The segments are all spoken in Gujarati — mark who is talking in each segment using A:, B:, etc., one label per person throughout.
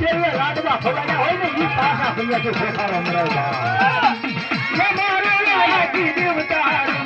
A: શેરવે લાડવા ફોડાના હોય ને ઈ પાસા ભૈયા છે ખોખારા મરાવતા મારે લાગી દેવતા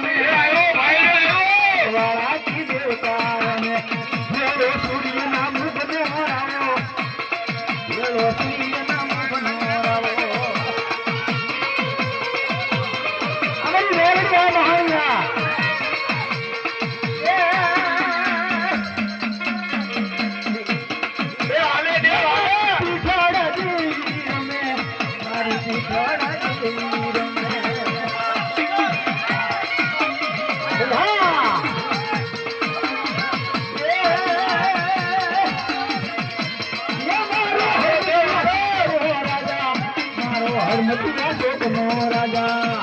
A: શોકનો રાજા.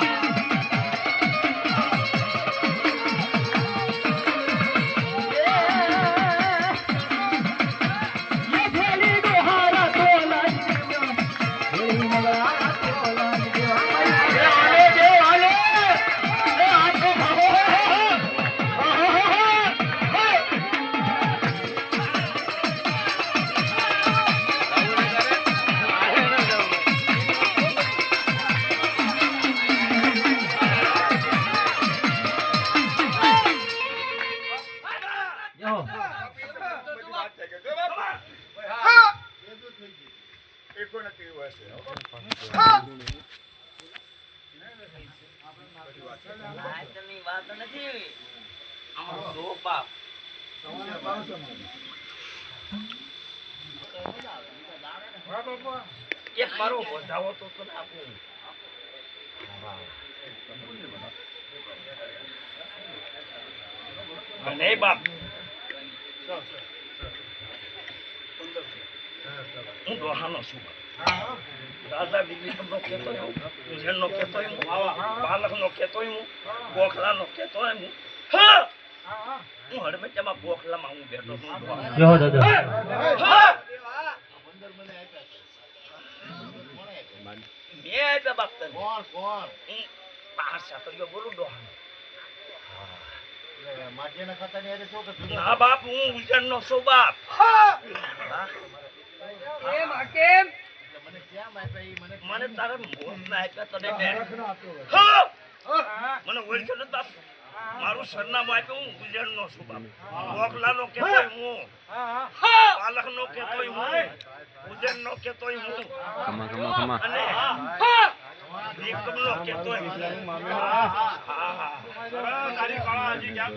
B: નાચની વાત. નથી આમાં સો બાપ એક મારો વધાવો તો તને આપું અને બાપ હું દોહાનો છું. દાદા વિક્રમ નો કહેતો હું ઉજેન નો કહેતો હું બાલક નો કહેતો હું ગોખલા નો કહેતો હું. હા! હું હડમેચામાં ગોખલામાં હું બેઠો છું મેં આપ્યા બાપ તને બહાર સાકરીઓ બોલું? ના બાપ હું ઉજેન નો છું બાપ.
C: મને કેમ આપ્યા મને
B: મને તારે મોત ના આપ્યા તને મને ઓળખ્યો નતો. મારું સરનામું આપ્યું હું ગુજર નો છું બાપ. નો હું. પાલક નો કહેતોય હું. નો
D: ખમા
B: અને વિક્રમ નો કહેતોય હું. કાળા હજી ક્યાં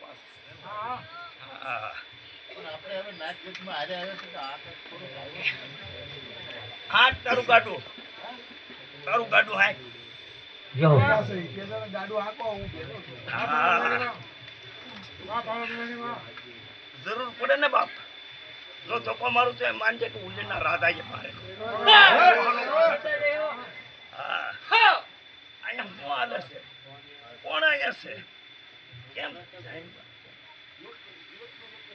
B: પાસ હા. હા તારું ગાડું. તારું ગાડું હા
E: જો.
B: જરૂર પડે ને બાપ. જો ધોકો મારું તો માનજે કે ઉલ્લેના રાધા છે મારે. અહીંયા શું હાલે છે? કોણ અહીંયા છે? કેમ
C: એ ભાઈ પંદર આપ્યા છે.
B: હે ભાઈ?
C: બીજું તો કંઈ આવતું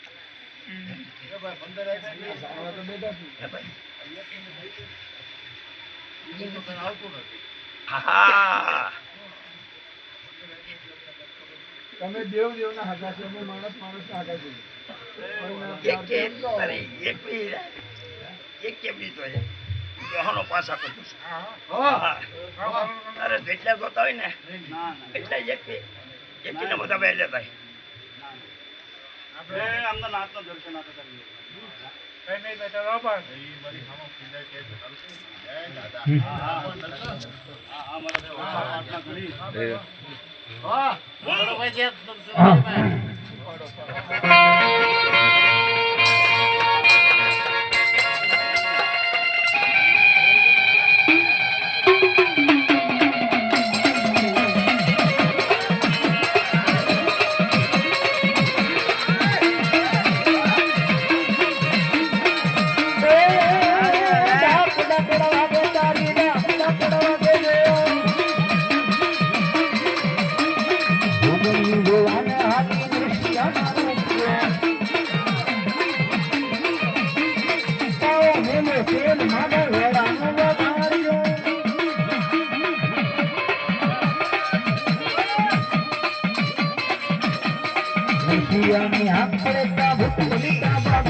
C: નથી
B: હા
F: તમે દેવ દેવના હાકા છો અમે માણસ ના હાકા છીએ
B: એક કે એક બી એક કે બી તો છે પાસા કરું છું અરે જેટલા જોતા હોય ને એટલા એક એક ને બધા બે જતા
C: ઈ મારી સામે ખીજાય કે છે, ચાલુ છે. એ દાદા. આ પણ નડશો? હા, બરોબર ભાઈ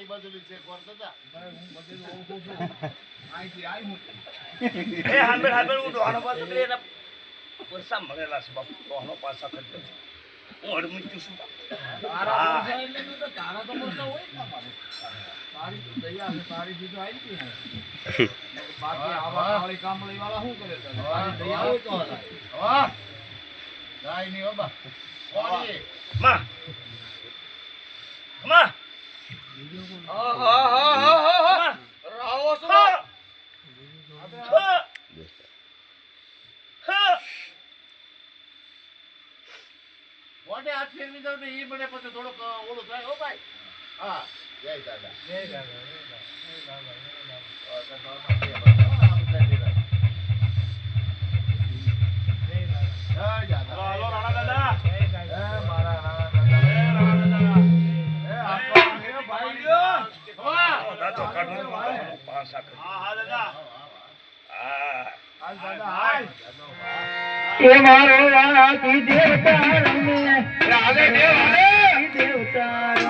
C: તારી બાજુલી છે કોણ દાદા
F: અહીંથી આઈ હું.
B: એ હાંભળ હાંભળ હું ડોહાનો પાછો કરી એના પૈસા મળેલા છે બાપુ. ડોહાનો પાછા કરી દઉં છું. હું અડમુચ્યું છું.
F: તારા એટલે તો તારા તો પૈસા હોય ને તારી તો દયા તારી થી આવી ગઈ બાકી આવા કાળી કામળી વાળા શું કરે તારી દયા હોય તો હલાય.
C: વાહ બાબા
B: માં માં
F: હા, હા, હા, હા, હા, હા. રાવો છો બાપ.
B: હા. હા.
C: મોઢે ને ઈ મને પછી થોડોક ઓલું થાય હો ભાઈ. હા. જય દાદા. જય દાદા
B: હાલો, રાણા દાદા.
F: એ મારા રાણા દાદા. જય આપણા એ દાદા. હા
B: હાલો, દાદો.
F: હાલ દાદા, હાલ.
A: એ મારો વાલાથી દેવતા રાવે દેવતા